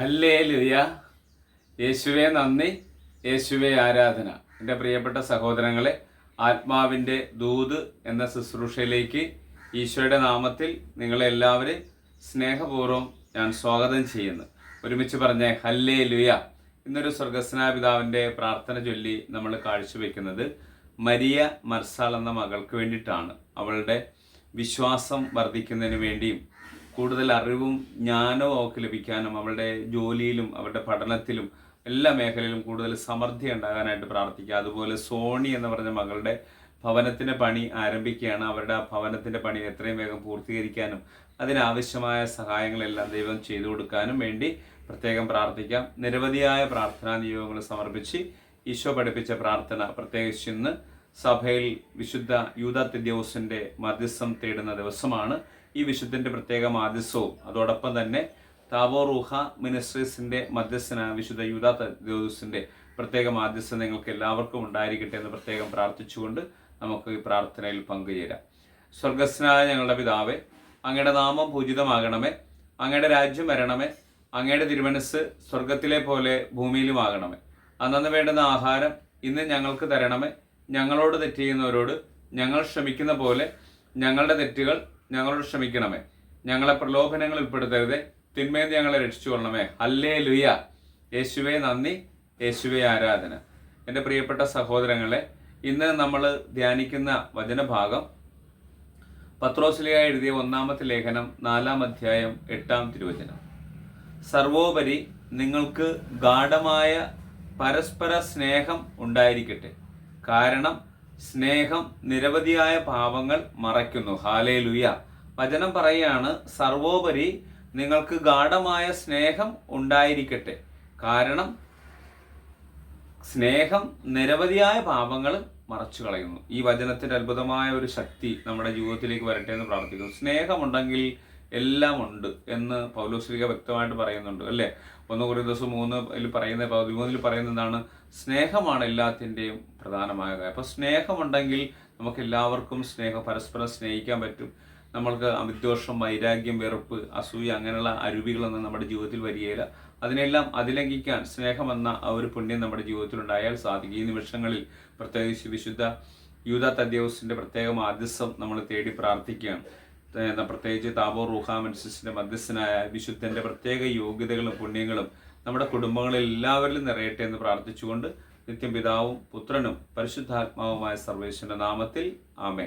ഹല്ലേ ലുയ യേശുവെ നന്ദി. യേശുവെ ആരാധന. എന്റെ പ്രിയപ്പെട്ട സഹോദരങ്ങളെ ആത്മാവിന്റെ ദൂത് എന്ന ശുശ്രൂഷയിലേക്ക് ഈശോയുടെ നാമത്തിൽ നിങ്ങളെ എല്ലാവരെയും സ്നേഹപൂർവം ഞാൻ സ്വാഗതം ചെയ്യുന്നു. ഒരുമിച്ച് പറഞ്ഞ ഹല്ലേ ലുയ ഇന്നൊരു സ്വർഗസ്നാപിതാവിന്റെ പ്രാർത്ഥന ചൊല്ലി നമ്മൾ കാഴ്ചവെക്കുന്നത് മരിയ മർസാൾ എന്ന മകൾക്ക് വേണ്ടിയിട്ടാണ്. അവളുടെ വിശ്വാസം വർദ്ധിക്കുന്നതിന് വേണ്ടിയും കൂടുതൽ അറിവും ജ്ഞാനവും അവർക്ക് ലഭിക്കാനും അവരുടെ ജോലിയിലും അവരുടെ പഠനത്തിലും എല്ലാ മേഖലയിലും കൂടുതൽ സമൃദ്ധി ഉണ്ടാകാനായിട്ട് പ്രാർത്ഥിക്കുക. അതുപോലെ സോണി എന്ന് പറഞ്ഞ മകളുടെ ഭവനത്തിന്റെ പണി ആരംഭിക്കുകയാണ്. അവരുടെ ആ ഭവനത്തിന്റെ പണി എത്രയും വേഗം പൂർത്തീകരിക്കാനും അതിനാവശ്യമായ സഹായങ്ങളെല്ലാം ദൈവം ചെയ്തു കൊടുക്കാനും വേണ്ടി പ്രത്യേകം പ്രാർത്ഥിക്കാം. നിരവധിയായ പ്രാർത്ഥനാ നിയോഗങ്ങൾ സമർപ്പിച്ച് ഈശോ പഠിപ്പിച്ച പ്രാർത്ഥന പ്രത്യേകിച്ച് ഇന്ന് സഭയിൽ വിശുദ്ധ യൂത തിദ്യോസിന്റെ മധ്യസ്ഥം തേടുന്ന ദിവസമാണ് ഈ വിശുദ്ധന്റെ പ്രത്യേക മാധ്യസ്ഥവും. അതോടൊപ്പം തന്നെ താവോ റൂഹ മിനിസ്ട്രീസിന്റെ മധ്യസ്ഥനായ വിശുദ്ധ യൂത തിദ്യോസിന്റെ പ്രത്യേക മാധ്യസ്ഥം നിങ്ങൾക്ക് എല്ലാവർക്കും ഉണ്ടായിരിക്കട്ടെ എന്ന് പ്രത്യേകം പ്രാർത്ഥിച്ചുകൊണ്ട് നമുക്ക് ഈ പ്രാർത്ഥനയിൽ പങ്കുചേരാം. സ്വർഗസ്നായ ഞങ്ങളുടെ പിതാവേ അങ്ങയുടെ നാമം പൂജിതമാകണമേ അങ്ങയുടെ രാജ്യം വരണമേ അങ്ങയുടെ തിരുമനസ് സ്വർഗത്തിലെ പോലെ ഭൂമിയിലുമാകണമേ. അന്നു വേണ്ടുന്ന ആഹാരം ഇന്ന് ഞങ്ങൾക്ക് തരണമേ ഞങ്ങളോട് തെറ്റ് ചെയ്യുന്നവരോട് ഞങ്ങൾ ക്ഷമിക്കുന്ന പോലെ ഞങ്ങളുടെ തെറ്റുകൾ ഞങ്ങളോട് ക്ഷമിക്കണമേ. ഞങ്ങളെ പ്രലോഭനങ്ങൾ ഉൾപ്പെടുത്തരുതേ. തിന്മയിൽ ഞങ്ങളെ രക്ഷിച്ചു കൊള്ളണമേ. അല്ലേ ലുയ യേശുവെ നന്ദി. യേശുവെ ആരാധന. എന്റെ പ്രിയപ്പെട്ട സഹോദരങ്ങളെ ഇന്ന് നമ്മൾ ധ്യാനിക്കുന്ന വചനഭാഗം പത്രോസിലിയ എഴുതിയ ഒന്നാമത്തെ ലേഖനം നാലാം അധ്യായം എട്ടാം തിരുവചനം. സർവോപരി നിങ്ങൾക്ക് ഗാഠമായ പരസ്പര സ്നേഹം ഉണ്ടായിരിക്കട്ടെ. കാരണം സ്നേഹം നിരവധിയായ പാപങ്ങൾ മറയ്ക്കുന്നു. ഹാലേ ലുയ വചനം പറയുകയാണ് സർവോപരി നിങ്ങൾക്ക് ഗാഠമായ സ്നേഹം ഉണ്ടായിരിക്കട്ടെ. കാരണം സ്നേഹം നിരവധിയായ പാപങ്ങൾ മറച്ചു കളയുന്നു ഈ വചനത്തിന്റെ അത്ഭുതമായ ഒരു ശക്തി നമ്മുടെ ജീവിതത്തിലേക്ക് വരട്ടെ എന്ന് പ്രാർത്ഥിക്കുന്നു. സ്നേഹമുണ്ടെങ്കിൽ എല്ലാം ഉണ്ട് എന്ന് പൗലോസ്ലിക വ്യക്തമായിട്ട് പറയുന്നുണ്ട് അല്ലേ? ഒന്ന് കുറേ ദിവസം മൂന്ന് പറയുന്ന പതിമൂന്നിൽ പറയുന്ന എന്താണ്? സ്നേഹമാണ് എല്ലാത്തിന്റെയും പ്രധാനമായ കാര്യം. അപ്പോൾ സ്നേഹമുണ്ടെങ്കിൽ നമുക്ക് എല്ലാവർക്കും സ്നേഹം പരസ്പരം സ്നേഹിക്കാൻ പറ്റും. നമ്മൾക്ക് അമിദ്വേഷം വൈരാഗ്യം വെറുപ്പ് അസൂയ അങ്ങനെയുള്ള അരുവികളൊന്നും നമ്മുടെ ജീവിതത്തിൽ വരികയില്ല. അതിനെല്ലാം അതിലംഘിക്കാൻ സ്നേഹമെന്ന ആ ഒരു പുണ്യം നമ്മുടെ ജീവിതത്തിൽ ഉണ്ടായാൽ സാധിക്കും. ഈ നിമിഷങ്ങളിൽ പ്രത്യേകിച്ച് വിശുദ്ധ യൂത തദ്യോസിന്റെ പ്രത്യേക മാധ്യസ്ഥം നമ്മൾ തേടി പ്രാർത്ഥിക്കുകയാണ്. പ്രത്യേകിച്ച് താബോർ റൂഹ മെൻസിന്റെ മധ്യസ്ഥനായ വിശുദ്ധന്റെ പ്രത്യേക യോഗ്യതകളും പുണ്യങ്ങളും നമ്മുടെ കുടുംബങ്ങളിൽ എല്ലാവരിലും നിറയട്ടെ എന്ന് പ്രാർത്ഥിച്ചുകൊണ്ട് നിത്യം പിതാവും പുത്രനും പരിശുദ്ധാത്മാവുമായ സർവേശ്വരന്റെ നാമത്തിൽ ആമേ